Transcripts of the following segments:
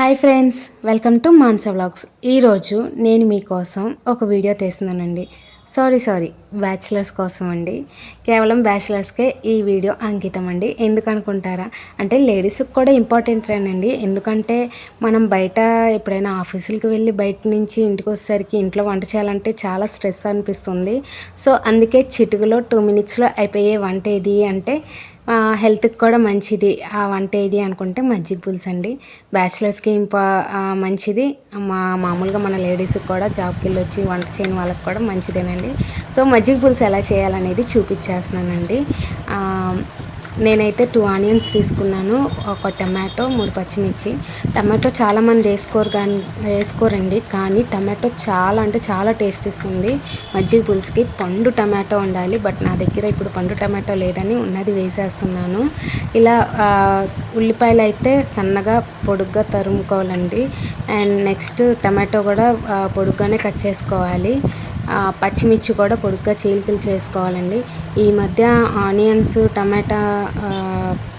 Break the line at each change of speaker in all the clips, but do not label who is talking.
Hi friends welcome to Mansa vlogs. ఈరోజు నేను మీకోసం ఒక వీడియో తీస్తున్నానండి. సారీ సారీ బ్యాచిలర్స్ కోసం అండి. కేవలం బ్యాచిలర్స్కే ఈ వీడియో అంకితం అండి. ఎందుకనుకుంటారా అంటే లేడీస్కి కూడా ఇంపార్టెంటేనండి ఎందుకంటే మనం బయట ఎప్పుడైనా ఆఫీసులకి వెళ్ళి బయట నుంచి ఇంటికి వచ్చేసరికి ఇంట్లో వంట చేయాలంటే చాలా స్ట్రెస్ అనిపిస్తుంది. సో అందుకే చిటుకులో టూ మినిట్స్లో అయిపోయే వంట ఏది అంటే హెల్త్కి కూడా మంచిది. ఆ వంట ఏది అనుకుంటే మజ్జిగ పులుసు అండి. బ్యాచిలర్స్కి ఇంపా మంచిది. మా మామూలుగా మన లేడీస్కి కూడా జాబ్కి వెళ్ళి వచ్చి వంట చేయని వాళ్ళకి కూడా మంచిదేనండి. సో మజ్జిగ పులుసు ఎలా చేయాలనేది చూపించేస్తున్నానండి. నేనైతే టూ ఆనియన్స్ తీసుకున్నాను ఒక టమాటో మూడు పచ్చిమిర్చి. టమాటో చాలామంది వేసుకోరు కానీ వేసుకోరండి కానీ టమాటో చాలా అంటే చాలా టేస్ట్ ఇస్తుంది. మజ్జిగ పులుసుకి పండు టమాటో ఉండాలి బట్ నా దగ్గర ఇప్పుడు పండు టమాటో లేదని ఉన్నది వేసేస్తున్నాను. ఇలా ఉల్లిపాయలు అయితే సన్నగా పొడుగ్గా తరుముకోవాలండి. అండ్ నెక్స్ట్ టమాటో కూడా పొడుగ్గానే కట్ చేసుకోవాలి. పచ్చిమిర్చి కూడా పొడుగ్గా చీలికలు చేసుకోవాలండి. ఈ మధ్య ఆనియన్స్ టమాటా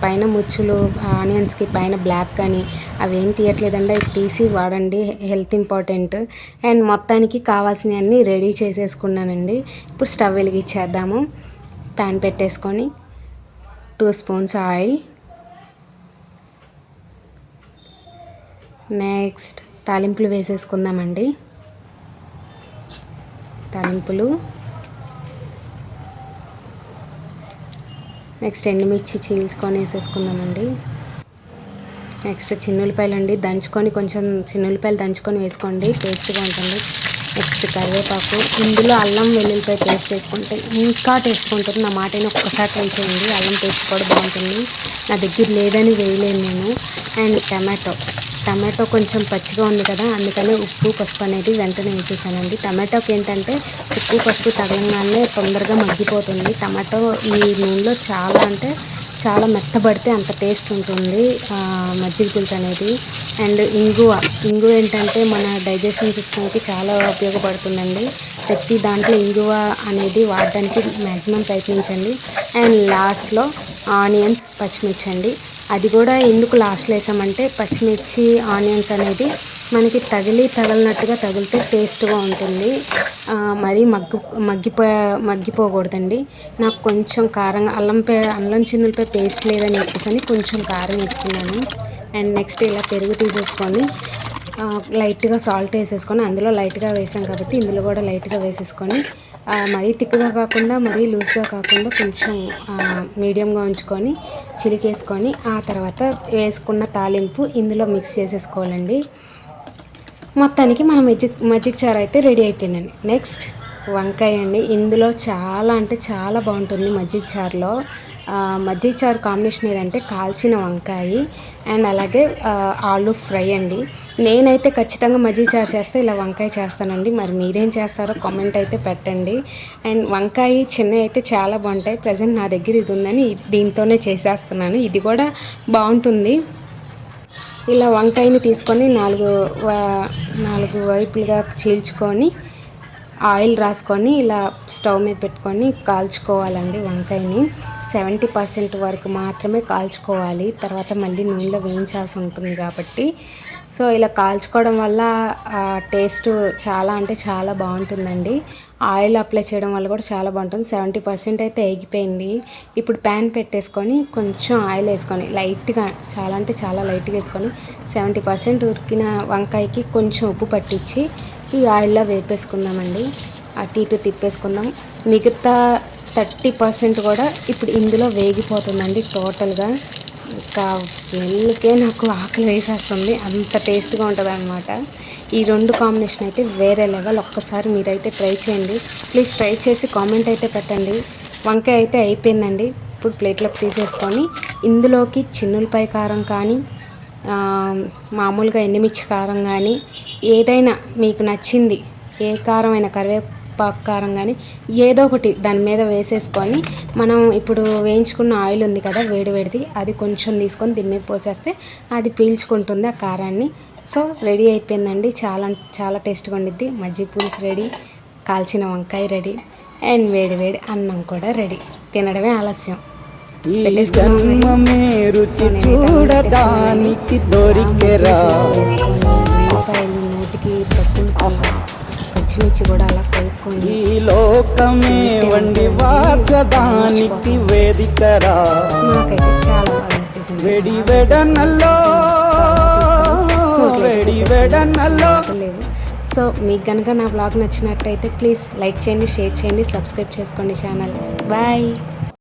పైన ముచ్చులు ఆనియన్స్కి పైన బ్లాక్ కానీ అవి ఏం తీయట్లేదండి. అవి తీసి వాడండి. Health important. అండ్ మొత్తానికి కావాల్సినవన్నీ రెడీ చేసేసుకున్నానండి. ఇప్పుడు స్టవ్ వెలిగించేద్దాము. ప్యాన్ పెట్టేసుకొని టూ స్పూన్స్ ఆయిల్. నెక్స్ట్ తాలింపులు వేసేసుకుందామండి. తాలింపులు. నెక్స్ట్ ఎండుమిర్చి చీల్చుకొని వేసేసుకుందామండి. నెక్స్ట్ చిన్నులపాయలు అండి దంచుకొని కొంచెం చిన్నులపాయలు దంచుకొని వేసుకోండి. టేస్ట్గా ఉంటుంది. నెక్స్ట్ కరివేపాకు. ఇందులో అల్లం వెల్లుల్లిపాయ పేస్ట్ వేసుకుంటే ఇంకా టేస్ట్గా ఉంటుంది. నా మాటని ఒక్కసారి ట్రై చేయండి. అల్లం టేస్ట్ కూడా బాగుంటుంది. నా దగ్గర లేదని వేయలేను నేను. And tomato. టమాటో కొంచెం పచ్చిగా ఉంది కదా అందుకనే ఉప్పు పసుపు అనేది వెంటనే వేసేసానండి. టమాటోకి ఏంటంటే ఉప్పు పసుపు తగలంగానే తొందరగా మగ్గిపోతుంది. టమాటో ఈ నూనెలో చాలా అంటే చాలా మెత్తబడితే అంత టేస్ట్ ఉంటుంది మజ్జిగ పులుసు అనేది. అండ్ ఇంగువ ఇంగువ ఏంటంటే మన డైజెషన్ సిస్టమ్కి చాలా ఉపయోగపడుతుందండి. ప్రతి దాంట్లో ఇంగువ అనేది వాడడానికి మ్యాక్సిమం ప్రయత్నించండి. అండ్ లాస్ట్లో ఆనియన్స్ పచ్చిమిర్చి అండి అది కూడా ఎందుకు లాస్ట్లో వేసామంటే పచ్చిమిర్చి ఆనియన్స్ అనేది మనకి తగిలి తగలినట్టుగా తగిలితే టేస్ట్గా ఉంటుంది. మరీ మగ్గి మగ్గిపో మగ్గిపోకూడదండి. నాకు కొంచెం కారంగా అల్లం పే అల్లం చిన్నులపై పేస్ట్ లేదని చెప్పేసి కొంచెం కారం వేసుకున్నాను. అండ్ నెక్స్ట్ ఇలా పెరుగు తీసేసుకొని లైట్గా సాల్ట్ వేసేసుకొని అందులో లైట్గా వేసాం కాబట్టి ఇందులో కూడా లైట్గా వేసేసుకొని మరీ తిక్కుగా కాకుండా మరీ లూజ్గా కాకుండా కొంచెం మీడియంగా ఉంచుకొని చిలికేసుకొని ఆ తర్వాత వేసుకున్న తాలింపు ఇందులో మిక్స్ చేసేసుకోవాలండి. మొత్తానికి మన మజ్జిక్ మజ్జిగ చారు అయితే రెడీ అయిపోయిందండి. నెక్స్ట్ వంకాయ అండి. ఇందులో చాలా అంటే చాలా బాగుంటుంది మజ్జిగ చారులో. మజ్జిగ చారు కాంబినేషన్ ఏదంటే కాల్చిన వంకాయ అండ్ అలాగే ఆలు ఫ్రై అండి. నేనైతే ఖచ్చితంగా మజ్జిగ చారు చేస్తే ఇలా వంకాయ చేస్తానండి. మరి మీరేం చేస్తారో కామెంట్ అయితే పెట్టండి. అండ్ వంకాయ చిన్న అయితే చాలా బాగుంటాయి. ప్రజెంట్ నా దగ్గర ఇది ఉందని దీంతోనే చేసేస్తున్నాను. ఇది కూడా బాగుంటుంది. ఇలా వంకాయని తీసుకొని నాలుగు నాలుగు వైపులుగా చీల్చుకొని ఆయిల్ రాసుకొని ఇలా స్టవ్ మీద పెట్టుకొని కాల్చుకోవాలండి వంకాయని. సెవెంటీ పర్సెంట్ వరకు మాత్రమే కాల్చుకోవాలి. తర్వాత మళ్ళీ నూనెలో వేయించాల్సి ఉంటుంది కాబట్టి. సో ఇలా కాల్చుకోవడం వల్ల టేస్ట్ చాలా అంటే చాలా బాగుంటుందండి. ఆయిల్ అప్లై చేయడం వల్ల కూడా చాలా బాగుంటుంది. సెవెంటీ పర్సెంట్ అయితే ఎగిపోయింది ఇప్పుడు ప్యాన్ పెట్టేసుకొని కొంచెం ఆయిల్ వేసుకొని లైట్గా చాలా అంటే చాలా లైట్గా వేసుకొని సెవెంటీ పర్సెంట్ ఉరికిన వంకాయకి కొంచెం ఉప్పు పట్టించి ఈ ఆయిల్లో వేపేసుకుందామండి. అటు ఇటు తిప్పేసుకుందాం. మిగతా థర్టీ పర్సెంట్ కూడా ఇప్పుడు ఇందులో వేగిపోతుందండి టోటల్గా. ఇంకా స్మెల్కే నాకు ఆకలి వేసేస్తుంది. అంత టేస్ట్గా ఉంటుంది అనమాట ఈ రెండు కాంబినేషన్ అయితే వేరే లెవెల్. ఒక్కసారి మీరైతే ట్రై చేయండి. ప్లీజ్ ట్రై చేసి కామెంట్ అయితే పెట్టండి. వంకాయ అయితే అయిపోయిందండి. ఇప్పుడు ప్లేట్లోకి తీసేసుకొని ఇందులోకి చిన్నులపై కారం కానీ మామూలుగా ఎండుమిర్చి కారం కానీ ఏదైనా మీకు నచ్చింది ఏ కారమైన కరివేపాకు కారం కానీ ఏదో ఒకటి దాని మీద వేసేసుకొని మనం ఇప్పుడు వేయించుకున్న ఆయిల్ ఉంది కదా వేడి వేడిది అది కొంచెం తీసుకొని దీని మీద పోసేస్తే అది పీల్చుకుంటుంది ఆ కారాన్ని. సో రెడీ అయిపోయిందండి. చాలా చాలా టేస్ట్గా ఉండిద్ది. మజ్జి పులుసు రెడీ కాల్చిన వంకాయ రెడీ అండ్ వేడి వేడి అన్నం కూడా రెడీ. తినడమే ఆలస్యం.
ఈ జన్మ రుచి చూడడానికి దొరికెరా?
ఉల్లిపాయలు నోటికి పప్పులు కూడా అలా కొనుక్కొని
ఈ లోకమే వండి వాచడానికి వేదికరా?
చాలా బాగా నచ్చేసింది
వెడి వెడనల్లో వెడి వెడనల్లో.
లేదు. సో మీకు కనుక నా బ్లాగ్ నచ్చినట్టయితే ప్లీజ్ లైక్ చేయండి షేర్ చేయండి సబ్స్క్రైబ్ చేసుకోండి ఛానల్ బాయ్